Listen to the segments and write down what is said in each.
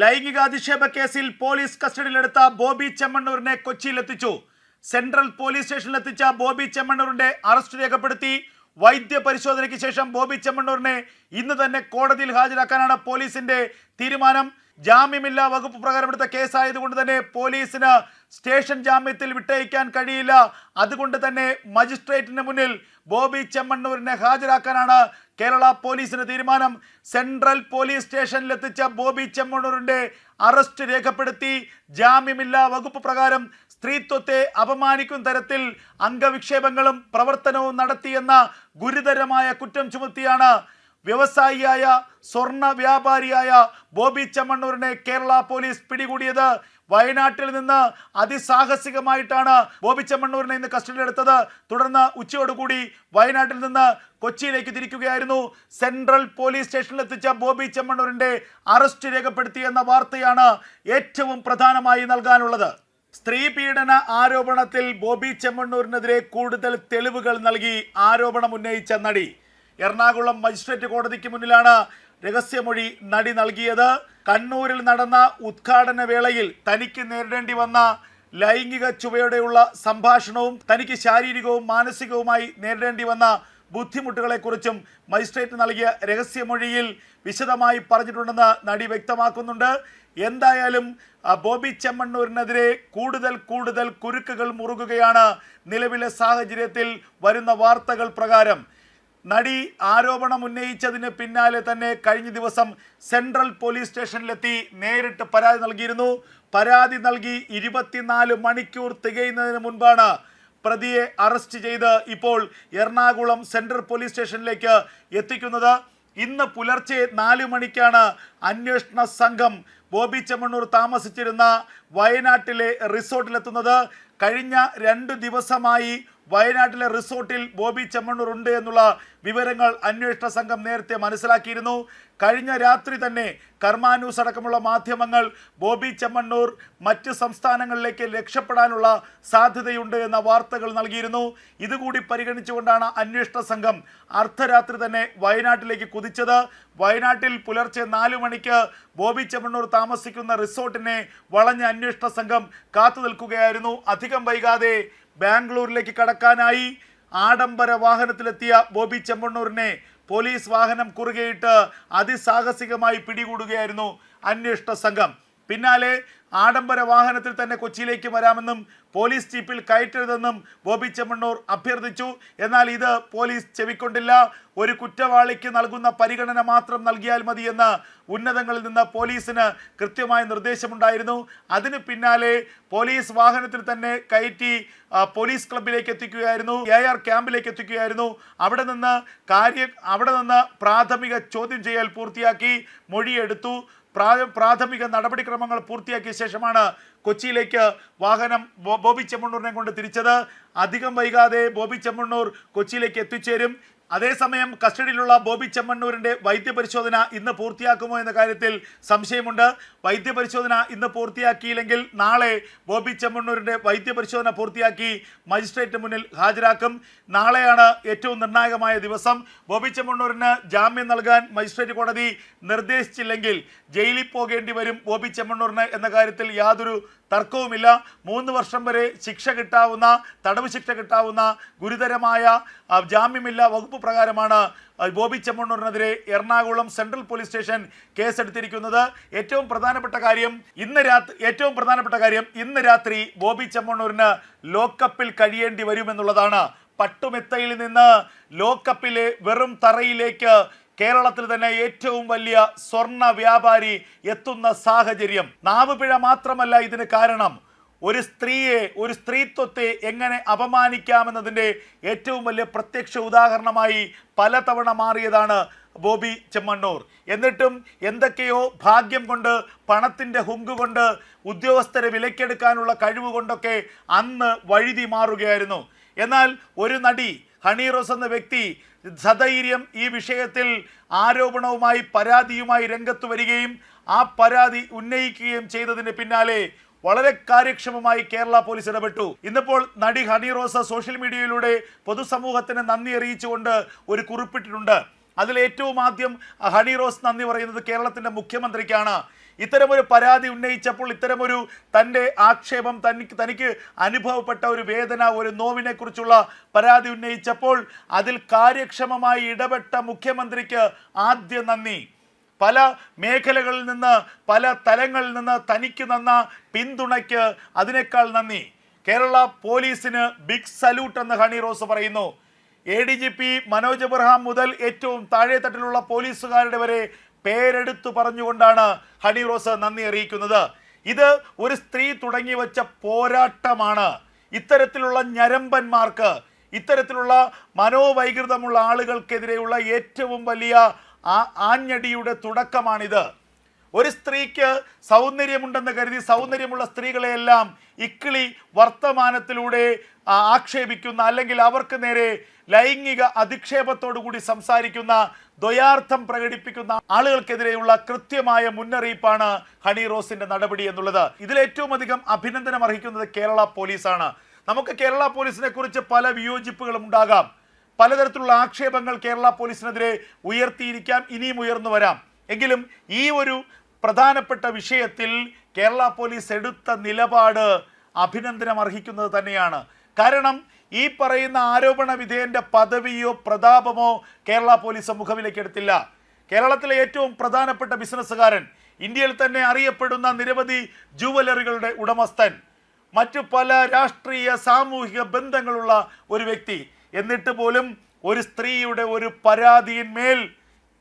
ലൈംഗികാധിക്ഷേപ കേസിൽ പോലീസ് കസ്റ്റഡിയിലെടുത്ത ബോബി ചെമ്മണ്ണൂരിനെ കൊച്ചിയിലെത്തിച്ചു സെൻട്രൽ പോലീസ് സ്റ്റേഷനിലെത്തിച്ച ബോബി ചെമ്മണ്ണൂരിന്റെ അറസ്റ്റ് രേഖപ്പെടുത്തി. വൈദ്യ പരിശോധനയ്ക്ക് ശേഷം ബോബി ചെമ്മണ്ണൂരിനെ ഇന്ന് തന്നെ കോടതിയിൽ ഹാജരാക്കാനാണ് പോലീസിന്റെ തീരുമാനം. ജാമ്യമില്ലാ വകുപ്പ് പ്രകാരം എടുത്ത കേസായതുകൊണ്ട് തന്നെ പോലീസിന് സ്റ്റേഷൻ ജാമ്യത്തിൽ വിട്ടയക്കാൻ കഴിയില്ല. അതുകൊണ്ട് തന്നെ മജിസ്ട്രേറ്റിന് മുന്നിൽ ബോബി ചെമ്മണ്ണൂരിനെ ഹാജരാക്കാനാണ് കേരള പോലീസിന് തീരുമാനം. സെൻട്രൽ പോലീസ് സ്റ്റേഷനിലെത്തിച്ച ബോബി ചെമ്മണ്ണൂരിന്റെ അറസ്റ്റ് രേഖപ്പെടുത്തി ജാമ്യമില്ലാ വകുപ്പ് പ്രകാരം സ്ത്രീത്വത്തെ അപമാനിക്കും തരത്തിൽ അംഗവിക്ഷേപങ്ങളും പ്രവർത്തനവും നടത്തിയെന്ന ഗുരുതരമായ കുറ്റം ചുമത്തിയാണ് വ്യവസായിയായ സ്വർണ വ്യാപാരിയായ ബോബി ചമ്മണ്ണൂരിനെ കേരള പോലീസ് പിടികൂടിയത് വയനാട്ടിൽ നിന്ന് അതിസാഹസികമായിട്ടാണ് ബോബി ചെമ്മണ്ണൂരിനെ ഇന്ന് കസ്റ്റഡിയിലെടുത്തത്. തുടർന്ന് ഉച്ചയോടുകൂടി വയനാട്ടിൽ നിന്ന് കൊച്ചിയിലേക്ക് തിരിക്കുകയായിരുന്നു. സെൻട്രൽ പോലീസ് സ്റ്റേഷനിൽ എത്തിച്ച ബോബി ചെമ്മണ്ണൂരിന്റെ അറസ്റ്റ് രേഖപ്പെടുത്തി എന്ന വാർത്തയാണ് ഏറ്റവും പ്രധാനമായി നൽകാനുള്ളത്. സ്ത്രീ പീഡന ആരോപണത്തിൽ ബോബി ചെമ്മണ്ണൂരിനെതിരെ കൂടുതൽ തെളിവുകൾ നൽകി ആരോപണം ഉന്നയിച്ച നടി. എറണാകുളം മജിസ്ട്രേറ്റ് കോടതിക്ക് മുന്നിലാണ് രഹസ്യമൊഴി നടി നൽകിയത്. കണ്ണൂരിൽ നടന്ന ഉദ്ഘാടന വേളയിൽ തനിക്ക് നേരിടേണ്ടി വന്ന ലൈംഗിക ചുവയോടെയുള്ള സംഭാഷണവും തനിക്ക് ശാരീരികവും മാനസികവുമായി നേരിടേണ്ടി വന്ന ബുദ്ധിമുട്ടുകളെക്കുറിച്ചും മജിസ്ട്രേറ്റ് നൽകിയ രഹസ്യമൊഴിയിൽ വിശദമായി പറഞ്ഞിട്ടുണ്ടെന്ന് നടി വ്യക്തമാക്കുന്നുണ്ട്. എന്തായാലും ബോബി ചെമ്മണ്ണൂരിനെതിരെ കൂടുതൽ കൂടുതൽ കുരുക്കുകൾ മുറുകുകയാണ് നിലവിലെ സാഹചര്യത്തിൽ വരുന്ന വാർത്തകൾ പ്രകാരം. നടി ആരോപണം ഉന്നയിച്ചതിന് പിന്നാലെ തന്നെ കഴിഞ്ഞ ദിവസം സെൻട്രൽ പോലീസ് സ്റ്റേഷനിലെത്തി നേരിട്ട് പരാതി നൽകിയിരുന്നു. പരാതി നൽകി ഇരുപത്തിനാല് മണിക്കൂർ തികയുന്നതിന് മുൻപാണ് പ്രതിയെ അറസ്റ്റ് ചെയ്ത് ഇപ്പോൾ എറണാകുളം സെൻട്രൽ പോലീസ് സ്റ്റേഷനിലേക്ക് എത്തിക്കുന്നത്. ഇന്ന് പുലർച്ചെ നാല് മണിക്കാണ് അന്വേഷണ സംഘം ബോബി ചെമ്മണ്ണൂർ താമസിച്ചിരുന്ന വയനാട്ടിലെ റിസോർട്ടിലെത്തുന്നത്. കഴിഞ്ഞ രണ്ട് ദിവസമായി വയനാട്ടിലെ റിസോർട്ടിൽ ബോബി ചെമ്മണ്ണൂർ ഉണ്ട് എന്നുള്ള വിവരങ്ങൾ അന്വേഷണ സംഘം നേരത്തെ മനസ്സിലാക്കിയിരുന്നു. കഴിഞ്ഞ രാത്രി തന്നെ കർമാന്യൂസ് അടക്കമുള്ള മാധ്യമങ്ങൾ ബോബി ചെമ്മണ്ണൂർ മറ്റ് സംസ്ഥാനങ്ങളിലേക്ക് രക്ഷപ്പെടാനുള്ള സാധ്യതയുണ്ട് എന്ന വാർത്തകൾ നൽകിയിരുന്നു. ഇതുകൂടി പരിഗണിച്ചുകൊണ്ടാണ് അന്വേഷണ സംഘം അർദ്ധരാത്രി തന്നെ വയനാട്ടിലേക്ക് കുതിച്ചത്. വയനാട്ടിൽ പുലർച്ചെ നാലു മണിക്ക് ബോബി ചെമ്മണ്ണൂർ താമസിക്കുന്ന റിസോർട്ടിനെ വളഞ്ഞ അന്വേഷണ സംഘം കാത്തു നിൽക്കുകയായിരുന്നു. അധികം വൈകാതെ ബാംഗ്ലൂരിലേക്ക് കടക്കാനായി ആഡംബര വാഹനത്തിലെത്തിയ ബോബി ചെമ്മണ്ണൂരിനെ പോലീസ് വാഹനം കുറുകെയിട്ട് അതിസാഹസികമായി പിടികൂടുകയായിരുന്നു അന്വേഷണ സംഘം. പിന്നാലെ ആഡംബര വാഹനത്തിൽ തന്നെ കൊച്ചിയിലേക്ക് വരാമെന്നും പോലീസ് ജീപ്പിൽ കയറ്റരുതെന്നും ബോബി ചെമ്മണ്ണൂർ അഭ്യർത്ഥിച്ചു. എന്നാൽ ഇത് പോലീസ് ചെവിക്കൊണ്ടില്ല. ഒരു കുറ്റവാളിക്ക് നൽകുന്ന പരിഗണന മാത്രം നൽകിയാൽ മതിയെന്ന് ഉന്നതങ്ങളിൽ നിന്ന് പോലീസിന് കൃത്യമായ നിർദ്ദേശമുണ്ടായിരുന്നു. അതിന് പിന്നാലെ പോലീസ് വാഹനത്തിൽ തന്നെ കയറ്റി പോലീസ് ക്ലബിലേക്ക് എത്തിക്കുകയായിരുന്നു. എ ആർ ക്യാമ്പിലേക്ക് എത്തിക്കുകയായിരുന്നു. അവിടെ നിന്ന് കാര്യ അവിടെ നിന്ന് പ്രാഥമിക ചോദ്യം ചെയ്യൽ പൂർത്തിയാക്കി മൊഴിയെടുത്തു. പ്രാഥമിക നടപടിക്രമങ്ങൾ പൂർത്തിയാക്കിയ ശേഷമാണ് കൊച്ചിയിലേക്ക് വാഹനം ബോബി ചെമ്മണ്ണൂരിനെ കൊണ്ട് തിരിച്ചത്. അധികം വൈകാതെ ബോബി ചെമ്മണ്ണൂർ കൊച്ചിയിലേക്ക് എത്തിച്ചേരും. അതേസമയം കസ്റ്റഡിയിലുള്ള ബോബി ചെമ്മണ്ണൂരിന്റെ വൈദ്യപരിശോധന ഇന്ന് പൂർത്തിയാക്കുമോ എന്ന കാര്യത്തിൽ സംശയമുണ്ട്. വൈദ്യപരിശോധന ഇന്ന് പൂർത്തിയാക്കിയില്ലെങ്കിൽ നാളെ ബോബി ചെമ്മണ്ണൂരിന്റെ വൈദ്യപരിശോധന പൂർത്തിയാക്കി മജിസ്ട്രേറ്റ് മുന്നിൽ ഹാജരാക്കും. നാളെയാണ് ഏറ്റവും നിർണായകമായ ദിവസം. ബോബി ചെമ്മണ്ണൂരിന് ജാമ്യം നൽകാൻ മജിസ്ട്രേറ്റ് കോടതി നിർദ്ദേശിച്ചില്ലെങ്കിൽ ജയിലിൽ പോകേണ്ടി വരും ബോബി ചെമ്മണ്ണൂരിന് എന്ന കാര്യത്തിൽ യാതൊരു തർക്കവുമില്ല. മൂന്ന് വർഷം വരെ ശിക്ഷ കിട്ടാവുന്ന തടവ് ശിക്ഷ കിട്ടാവുന്ന ഗുരുതരമായ ജാമ്യമില്ല വകുപ്പ് പ്രകാരമാണ് ബോബി ചെമ്മണ്ണൂരിനെതിരെ എറണാകുളം സെൻട്രൽ പോലീസ് സ്റ്റേഷൻ കേസെടുത്തിരിക്കുന്നത്. ഏറ്റവും പ്രധാനപ്പെട്ട കാര്യം ഇന്ന് രാത്രി ഏറ്റവും പ്രധാനപ്പെട്ട കാര്യം ഇന്ന് രാത്രി ബോബി ചെമ്മണ്ണൂരിന് ലോക്കപ്പിൽ കഴിയേണ്ടി വരുമെന്നുള്ളതാണ്. പട്ടുമെത്തയിൽ നിന്ന് ലോക്കപ്പിലെ വെറും തറയിലേക്ക് കേരളത്തിൽ തന്നെ ഏറ്റവും വലിയ സ്വർണ വ്യാപാരി എത്തുന്ന സാഹചര്യം. നാവുപിഴ മാത്രമല്ല ഇതിന് കാരണം. ഒരു സ്ത്രീയെ ഒരു സ്ത്രീത്വത്തെ എങ്ങനെ അപമാനിക്കാമെന്നതിന്റെ ഏറ്റവും വലിയ പ്രത്യക്ഷ ഉദാഹരണമായി പലതവണ മാറിയതാണ് ബോബി ചെമ്മണ്ണൂർ. എന്നിട്ടും എന്തൊക്കെയോ ഭാഗ്യം കൊണ്ട് പണത്തിന്റെ ഹുങ്ക് കൊണ്ട് ഉദ്യോഗസ്ഥരെ വിലക്കെടുക്കാനുള്ള കഴിവ് കൊണ്ടൊക്കെ അന്ന് വഴുതി മാറുകയായിരുന്നു. എന്നാൽ ഒരു നടി ഹണി റോസ് എന്ന വ്യക്തി സധൈര്യം ഈ വിഷയത്തിൽ ആരോപണവുമായി പരാതിയുമായി രംഗത്ത് വരികയും ആ പരാതി ഉന്നയിക്കുകയും ചെയ്തതിന് പിന്നാലെ വളരെ കാര്യക്ഷമമായി കേരള പോലീസ് ഇടപെട്ടു. ഇന്നിപ്പോൾ നടി ഹണി റോസ സോഷ്യൽ മീഡിയയിലൂടെ പൊതുസമൂഹത്തിന് നന്ദി അറിയിച്ചുകൊണ്ട് ഒരു കുറിപ്പിട്ടിട്ടുണ്ട്. അതിൽ ഏറ്റവും ആദ്യം ഹണി റോസ് നന്ദി പറയുന്നത് കേരളത്തിന്റെ മുഖ്യമന്ത്രിക്കാണ്. ഇത്തരമൊരു പരാതി ഉന്നയിച്ചപ്പോൾ ഇത്തരമൊരു തന്റെ ആക്ഷേപം തനിക്ക് തനിക്ക് അനുഭവപ്പെട്ട ഒരു വേദന ഒരു നോവിനെക്കുറിച്ചുള്ള പരാതി ഉന്നയിച്ചപ്പോൾ അതിൽ കാര്യക്ഷമമായി ഇടപെട്ട മുഖ്യമന്ത്രിക്ക് ആദ്യ നന്ദി. പല മേഖലകളിൽ നിന്ന് പല തലങ്ങളിൽ നിന്ന് തനിക്ക് നന്ന പിന്തുണയ്ക്ക് അതിനേക്കാൾ നന്ദി. കേരള പോലീസിന് ബിഗ് സല്യൂട്ട് എന്ന് ഹണി റോസ് പറയുന്നു. A D G P Manoj Abraham മുതൽ ഏറ്റവും താഴെത്തട്ടിലുള്ള പോലീസുകാരുടെ വരെ പേരെടുത്തു പറഞ്ഞുകൊണ്ടാണ് ഹണി റോസ് നന്ദി അറിയിക്കുന്നത്. ഇത് ഒരു സ്ത്രീ തുടങ്ങി വച്ച പോരാട്ടമാണ്. ഇത്തരത്തിലുള്ള ഞരമ്പന്മാർക്ക് ഇത്തരത്തിലുള്ള മനോവൈകൃതമുള്ള ആളുകൾക്കെതിരെയുള്ള ഏറ്റവും വലിയ ആ- ആഞ്ഞടിയുടെ തുടക്കമാണിത്. ഒരു സ്ത്രീക്ക് സൗന്ദര്യമുണ്ടെന്ന് കരുതി സൗന്ദര്യമുള്ള സ്ത്രീകളെയെല്ലാം ഇക്കിളി വർത്തമാനത്തിലൂടെ ആക്ഷേപിക്കുന്ന അല്ലെങ്കിൽ അവർക്ക് നേരെ ലൈംഗിക അധിക്ഷേപത്തോടുകൂടി സംസാരിക്കുന്ന ദ്വയാർത്ഥം പ്രകടിപ്പിക്കുന്ന ആളുകൾക്കെതിരെയുള്ള കൃത്യമായ മുന്നറിയിപ്പാണ് ഹണി റോസിന്റെ നടപടി എന്നുള്ളത്. ഇതിൽ ഏറ്റവും അധികം അഭിനന്ദനം അർഹിക്കുന്നത് കേരള പോലീസാണ്. നമുക്ക് കേരള പോലീസിനെ കുറിച്ച് പല വിയോജിപ്പുകളും ഉണ്ടാകാം. പലതരത്തിലുള്ള ആക്ഷേപങ്ങൾ കേരള പോലീസിനെതിരെ ഉയർത്തിയിരിക്കാം ഇനിയും ഉയർന്നു വരാം. എങ്കിലും ഈ ഒരു പ്രധാനപ്പെട്ട വിഷയത്തിൽ കേരള പോലീസ് എടുത്ത നിലപാട് അഭിനന്ദനം അർഹിക്കുന്നത് തന്നെയാണ്. കാരണം ഈ പറയുന്ന ആരോപണ വിധേയന്റെ പദവിയോ പ്രതാപമോ കേരള പോലീസ് മുഖവിലേക്ക് എടുത്തില്ല. കേരളത്തിലെ ഏറ്റവും പ്രധാനപ്പെട്ട ബിസിനസ്സുകാരൻ ഇന്ത്യയിൽ തന്നെ അറിയപ്പെടുന്ന നിരവധി ജുവലറികളുടെ ഉടമസ്ഥൻ മറ്റു പല രാഷ്ട്രീയ സാമൂഹിക ബന്ധങ്ങളുള്ള ഒരു വ്യക്തി. എന്നിട്ട് പോലും ഒരു സ്ത്രീയുടെ ഒരു പരാതിയിന്മേൽ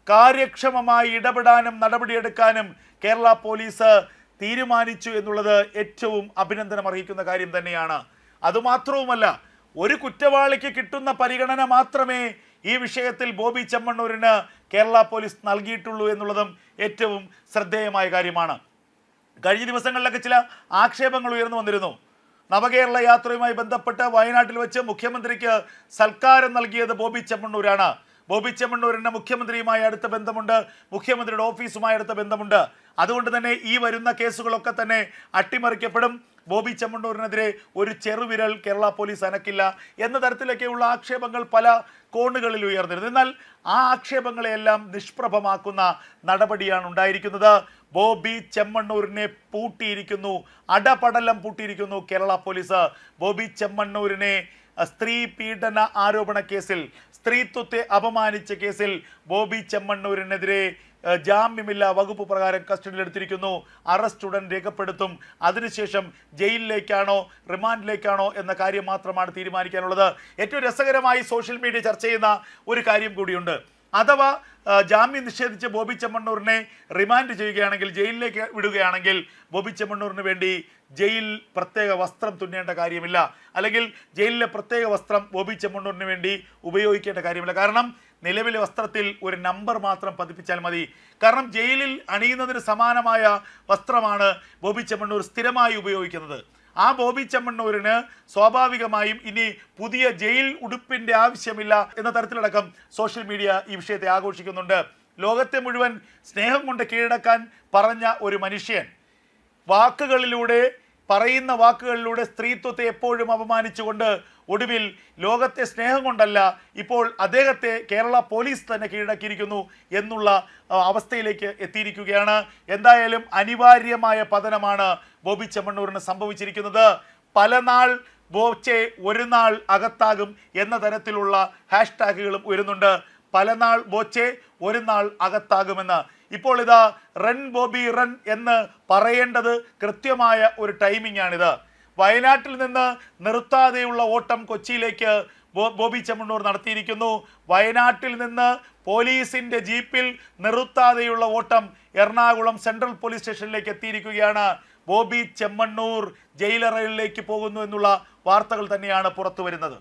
കാര്യക്ഷമമായി ഇടപെടാനും നടപടിയെടുക്കാനും കേരള പോലീസ് തീരുമാനിച്ചു എന്നുള്ളത് ഏറ്റവും അഭിനന്ദനം അർഹിക്കുന്ന കാര്യം തന്നെയാണ്. അതുമാത്രവുമല്ല ഒരു കുറ്റവാളിക്ക് കിട്ടുന്ന പരിഗണന മാത്രമേ ഈ വിഷയത്തിൽ ബോബി ചെമ്മണ്ണൂരിന് കേരള പോലീസ് നൽകിയിട്ടുള്ളൂ എന്നുള്ളതും ഏറ്റവും ശ്രദ്ധേയമായ കാര്യമാണ്. കഴിഞ്ഞ ദിവസങ്ങളിലൊക്കെ ചില ആക്ഷേപങ്ങൾ ഉയർന്നു വന്നിരുന്നു. നവകേരള യാത്രയുമായി ബന്ധപ്പെട്ട് വയനാട്ടിൽ വെച്ച് മുഖ്യമന്ത്രിക്ക് സൽക്കാരം നൽകിയത് ബോബി ചെമ്മണ്ണൂരാണ്. ബോബി ചെമ്മണ്ണൂരിന് മുഖ്യമന്ത്രിയുമായി അടുത്ത ബന്ധമുണ്ട് മുഖ്യമന്ത്രിയുടെ ഓഫീസുമായി അടുത്ത ബന്ധമുണ്ട്. അതുകൊണ്ട് തന്നെ ഈ വരുന്ന കേസുകളൊക്കെ തന്നെ അട്ടിമറിക്കപ്പെടും. ബോബി ചെമ്മണ്ണൂരിനെതിരെ ഒരു ചെറുവിരൽ കേരള പോലീസ് അനക്കില്ല എന്ന തരത്തിലൊക്കെയുള്ള ആക്ഷേപങ്ങൾ പല കോണുകളിൽ ഉയർന്നിരുന്നു. എന്നാൽ ആ ആക്ഷേപങ്ങളെയെല്ലാം നിഷ്പ്രഭമാക്കുന്ന നടപടിയാണ് ഉണ്ടായിരിക്കുന്നത്. ബോബി ചെമ്മണ്ണൂരിനെ പൂട്ടിയിരിക്കുന്നു അടപടലം പൂട്ടിയിരിക്കുന്നു കേരള പോലീസ്. ബോബി ചെമ്മണ്ണൂരിനെ സ്ത്രീ പീഡന ആരോപണ കേസിൽ സ്ത്രീത്വത്തെ അപമാനിച്ച കേസിൽ ബോബി ചെമ്മണ്ണൂരിനെതിരെ ജാമ്യമില്ല വകുപ്പ് പ്രകാരം കസ്റ്റഡിയിലെടുത്തിരിക്കുന്നു. അറസ്റ്റ് ഉടൻ രേഖപ്പെടുത്തും. അതിനുശേഷം ജയിലിലേക്കാണോ റിമാൻഡിലേക്കാണോ എന്ന കാര്യം മാത്രമാണ് തീരുമാനിക്കാനുള്ളത്. ഏറ്റവും രസകരമായി സോഷ്യൽ മീഡിയ ചർച്ച ചെയ്യുന്ന ഒരു കാര്യം കൂടിയുണ്ട്. അഥവാ ജാമ്യം നിഷേധിച്ച് ബോബി ചെമ്മണ്ണൂരിനെ റിമാൻഡ് ചെയ്യുകയാണെങ്കിൽ ജയിലിലേക്ക് വിടുകയാണെങ്കിൽ ബോബി ചെമ്മണ്ണൂരിന് വേണ്ടി ജയിൽ പ്രത്യേക വസ്ത്രം തുന്നേണ്ട കാര്യമില്ല. അല്ലെങ്കിൽ ജയിലിലെ പ്രത്യേക വസ്ത്രം ബോബി ചെമ്മണ്ണൂരിന് വേണ്ടി ഉപയോഗിക്കേണ്ട കാര്യമില്ല. കാരണം നിലവിലെ വസ്ത്രത്തിൽ ഒരു നമ്പർ മാത്രം പതിപ്പിച്ചാൽ മതി. കാരണം ജയിലിൽ അണിയുന്നതിന് സമാനമായ വസ്ത്രമാണ് ബോബി ചെമ്മണ്ണൂർ സ്ഥിരമായി ഉപയോഗിക്കുന്നത്. ആ ബോബി ചെമ്മണ്ണൂരിന് സ്വാഭാവികമായും ഇനി പുതിയ ജയിൽ ഉടുപ്പിന്റെ ആവശ്യമില്ല എന്ന തരത്തിലടക്കം സോഷ്യൽ മീഡിയ ഈ വിഷയത്തെ ആഘോഷിക്കുന്നുണ്ട്. ലോകത്തെ മുഴുവൻ സ്നേഹം കൊണ്ട് കീഴടക്കാൻ പറഞ്ഞ ഒരു മനുഷ്യൻ വാക്കുകളിലൂടെ പറയുന്ന വാക്കുകളിലൂടെ സ്ത്രീത്വത്തെ എപ്പോഴും അപമാനിച്ചുകൊണ്ട് ഒടുവിൽ ലോകത്തെ സ്നേഹം കൊണ്ടല്ല ഇപ്പോൾ അദ്ദേഹത്തെ കേരള പോലീസ് തന്നെ കീഴടക്കിയിരിക്കുന്നു എന്നുള്ള അവസ്ഥയിലേക്ക് എത്തിയിരിക്കുകയാണ്. എന്തായാലും അനിവാര്യമായ പതനമാണ് ബോബി ചെമ്മണ്ണൂരിന് സംഭവിച്ചിരിക്കുന്നത്. പല നാൾ ബോച്ചെ ഒരു നാൾ അകത്താകും എന്ന തരത്തിലുള്ള ഹാഷ്ടാഗുകളും ഉയരുന്നുണ്ട്. പല നാൾ ബോച്ചെ ഒരു നാൾ അകത്താകുമെന്ന്. ഇപ്പോൾ ഇതാ റൺ ബോബി റൺ എന്ന് പറയേണ്ടത് കൃത്യമായ ഒരു ടൈമിംഗ് ആണിത്. വയനാട്ടിൽ നിന്ന് നിർത്താതെയുള്ള ഓട്ടം കൊച്ചിയിലേക്ക് ബോബി ചെമ്മണ്ണൂർ നടത്തിയിരിക്കുന്നു. വയനാട്ടിൽ നിന്ന് പോലീസിന്റെ ജീപ്പിൽ നിർത്താതെയുള്ള ഓട്ടം എറണാകുളം സെൻട്രൽ പോലീസ് സ്റ്റേഷനിലേക്ക് എത്തിയിരിക്കുകയാണ്. ബോബി ചെമ്മണ്ണൂർ ജയിലറയിലേക്ക് പോകുന്നു എന്നുള്ള വാർത്തകൾ തന്നെയാണ് പുറത്തു വരുന്നത്